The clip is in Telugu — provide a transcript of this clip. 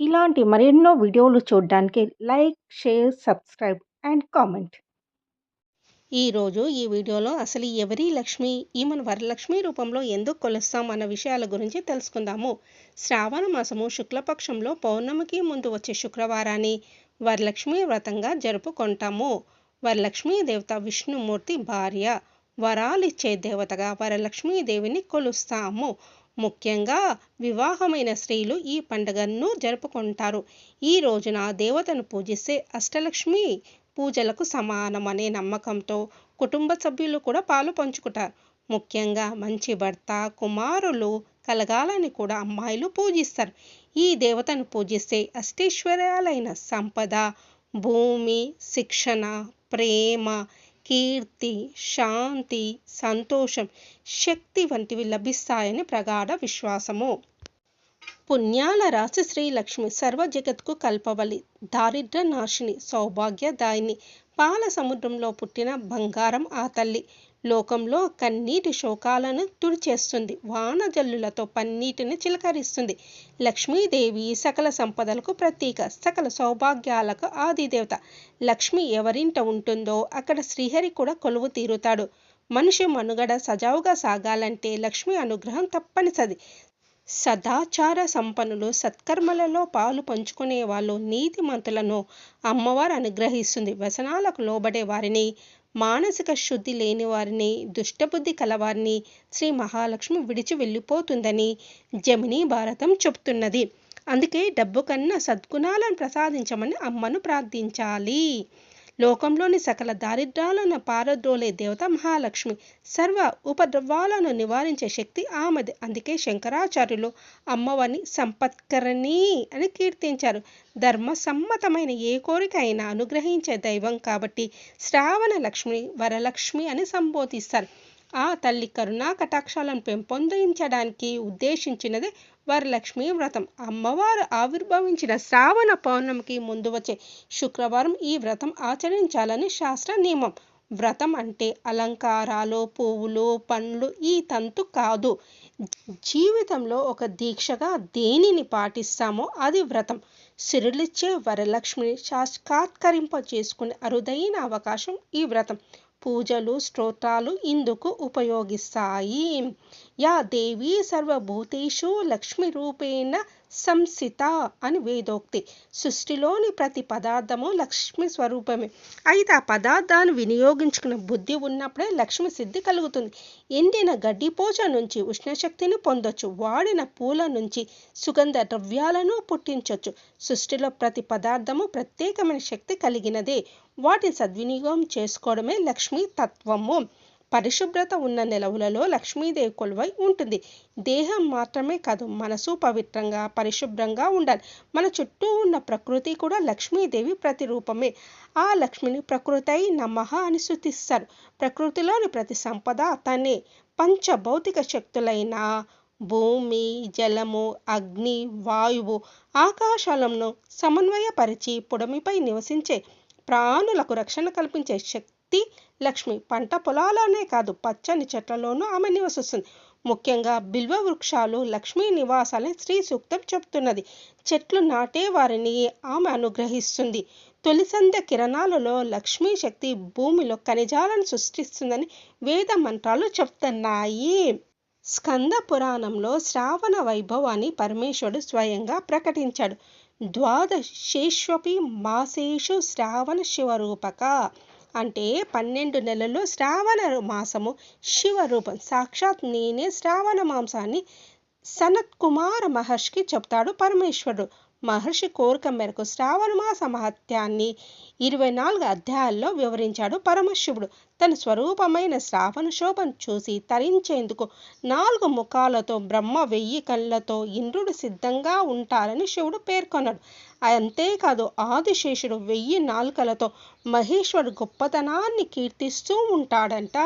ఇలాంటి మరెన్నో వీడియోలు చూడడానికి like, share, subscribe and comment. ఈరోజు ఈ వీడియోలో అసలు ఎవరి లక్ష్మి ఈమెను వరలక్ష్మి రూపంలో ఎందుకు కొలుస్తాం అన్న విషయాల గురించి తెలుసుకుందాము. శ్రావణ మాసము శుక్లపక్షంలో పౌర్ణమికి ముందు వచ్చే శుక్రవారాన్ని వరలక్ష్మి వ్రతంగా జరుపుకుంటాము. వరలక్ష్మీ దేవత విష్ణుమూర్తి భార్య వరాలిచ్చే దేవతగా వరలక్ష్మీదేవిని కొలుస్తాము. ముఖ్యంగా వివాహమైన స్త్రీలు ఈ పండుగను జరుపుకుంటారు. ఈ రోజున దేవతను పూజిస్తే అష్టలక్ష్మి పూజలకు సమానమనే నమ్మకంతో కుటుంబ సభ్యులు కూడా పాలు పంచుకుంటారు. ముఖ్యంగా మంచి భర్త కుమారులు కలగాలని కూడా అమ్మాయిలు పూజిస్తారు. ఈ దేవతను పూజిస్తే అష్టైశ్వర్యాలైన సంపద భూమి శిక్షణ ప్రేమ కీర్తి శాంతి సంతోషం శక్తి వంటివి లభిస్తాయని ప్రగాఢ విశ్వాసము. పుణ్యాల రాశి శ్రీ లక్ష్మి సర్వ జగత్కు కల్పవలి దారిద్ర నాశిని సౌభాగ్యదాయిని పాల సముద్రంలో పుట్టిన బంగారం ఆ తల్లి లోకంలో కన్నీటి శోకాలను తుడిచేస్తుంది. వానజల్లులతో పన్నీటిని చిలకరిస్తుంది. లక్ష్మీదేవి సకల సంపదలకు ప్రతీక సకల సౌభాగ్యాలకు ఆదిదేవత. లక్ష్మి ఎవరింట ఉంటుందో అక్కడ శ్రీహరి కూడా కొలువు తీరుతాడు. మనిషి మనుగడ సజావుగా సాగాలంటే లక్ష్మి అనుగ్రహం తప్పనిసరి. సదాచార సంపన్నులు సత్కర్మలలో పాలు పంచుకునే వాళ్ళు నీతిమంతులను అమ్మవారు అనుగ్రహిస్తుంది. వ్యసనాలకు లోబడే వారిని మానసిక శుద్ధి లేని వారిని దుష్టబుద్ధి కలవారిని శ్రీ మహాలక్ష్మి విడిచి వెళ్ళిపోతుందని జమినీ భారతం చెబుతున్నది. అందుకే డబ్బు కన్నా సద్గుణాలను ప్రసాదించమని అమ్మను ప్రార్థించాలి. లోకంలోని సకల దారిద్ర్యాలను పారద్రోలే దేవత మహాలక్ష్మి. సర్వ ఉపద్రవాలను నివారించే శక్తి ఆమెది. అందుకే శంకరాచార్యులు అమ్మవారిని సంపత్కరణి అని కీర్తించారు. ధర్మ సమ్మతమైన ఏ కోరిక అయినా అనుగ్రహించే దైవం కాబట్టి శ్రావణ లక్ష్మి వరలక్ష్మి అని సంబోధిస్తారు. ఆ తల్లి కరుణా కటాక్షాలను పెంపొందించడానికి ఉద్దేశించినదే వరలక్ష్మి వ్రతం. అమ్మవారు ఆవిర్భవించిన శ్రావణ పౌర్ణమికి ముందు వచ్చే శుక్రవారం ఈ వ్రతం ఆచరించాలని శాస్త్ర నియమం. వ్రతం అంటే అలంకారాలు పువ్వులు పండ్లు ఈ తంతు కాదు. జీవితంలో ఒక దీక్షగా దేనిని పాటిస్తామో అది వ్రతం. సిరులిచ్చే వరలక్ష్మిని సాక్షాత్కరింప చేసుకునే అరుదైన అవకాశం ఈ వ్రతం. పూజలు స్తోత్రాలు ఇందుకు ఉపయోగిస్తాయి. యా దేవీ సర్వభూతేషు లక్ష్మి రూపేణ సంసిత అని వేదోక్తి. సృష్టిలోని ప్రతి పదార్థము లక్ష్మి స్వరూపమే. అయితే ఆ పదార్థాన్ని వినియోగించుకున్న బుద్ధి ఉన్నప్పుడే లక్ష్మి సిద్ధి కలుగుతుంది. ఎండిన గడ్డిపోచ నుంచి ఉష్ణశక్తిని పొందొచ్చు. వాడిన పూల నుంచి సుగంధ ద్రవ్యాలను పుట్టించవచ్చు సృష్టిలో ప్రతి పదార్థము ప్రత్యేకమైన శక్తి కలిగినదే. వాటిని సద్వినియోగం చేసుకోవడమే లక్ష్మీ తత్వము. పరిశుభ్రత ఉన్న నెలవులలో లక్ష్మీదేవి కొలువై ఉంటుంది. దేహం మాత్రమే కాదు మనసు పవిత్రంగా పరిశుభ్రంగా ఉండాలి. మన చుట్టూ ఉన్న ప్రకృతి కూడా లక్ష్మీదేవి ప్రతిరూపమే. ఆ లక్ష్మిని ప్రకృతి నమః అని శృతిస్తారు ప్రకృతిలోని ప్రతి సంపద తనే పంచభౌతిక శక్తులైన భూమి జలము అగ్ని వాయువు ఆకాశాలను సమన్వయపరిచి పొడమిపై నివసించే ప్రాణులకు రక్షణ కల్పించే శక్తి లక్ష్మి పంట పొలాలనే కాదు పచ్చని చెట్లలోనూ ఆమె నివసిస్తుంది. ముఖ్యంగా బిల్వ వృక్షాలు లక్ష్మీ నివాసాలని శ్రీ సూక్తం చెప్తున్నది చెట్లు నాటే వారిని ఆమె అనుగ్రహిస్తుంది. తొలి సంధ్య కిరణాలలో లక్ష్మీ శక్తి భూమిలో ఖనిజాలను సృష్టిస్తుందని వేద మంత్రాలు చెప్తున్నాయి. స్కంద పురాణంలో శ్రావణ వైభవాన్ని పరమేశ్వరుడు స్వయంగా ప్రకటించాడు. ద్వాదశేష్వపి మాసేషు శ్రావణ శివరూపక. అంటే పన్నెండు నెలల్లో శ్రావణ మాసము శివరూపం సాక్షాత్ నేనే శ్రావణ మాంసాన్ని సనత్ కుమార మహర్షికి చెప్తాడు పరమేశ్వరుడు. మహర్షి కోరిక మేరకు శ్రావణ మాస మహత్యాన్ని ఇరవై నాలుగు అధ్యాయాల్లో వివరించాడు పరమశివుడు. తన స్వరూపమైన శ్రావణ శోభను చూసి తరించేందుకు నాలుగు ముఖాలతో బ్రహ్మ వెయ్యి కళ్ళతో ఇంద్రుడు సిద్ధంగా ఉంటారని శివుడు పేర్కొన్నాడు. అంతేకాదు ఆదిశేషుడు వెయ్యి నాలుకలతో మహేశ్వరుడు గొప్పతనాన్ని కీర్తిస్తూ ఉంటాడంట.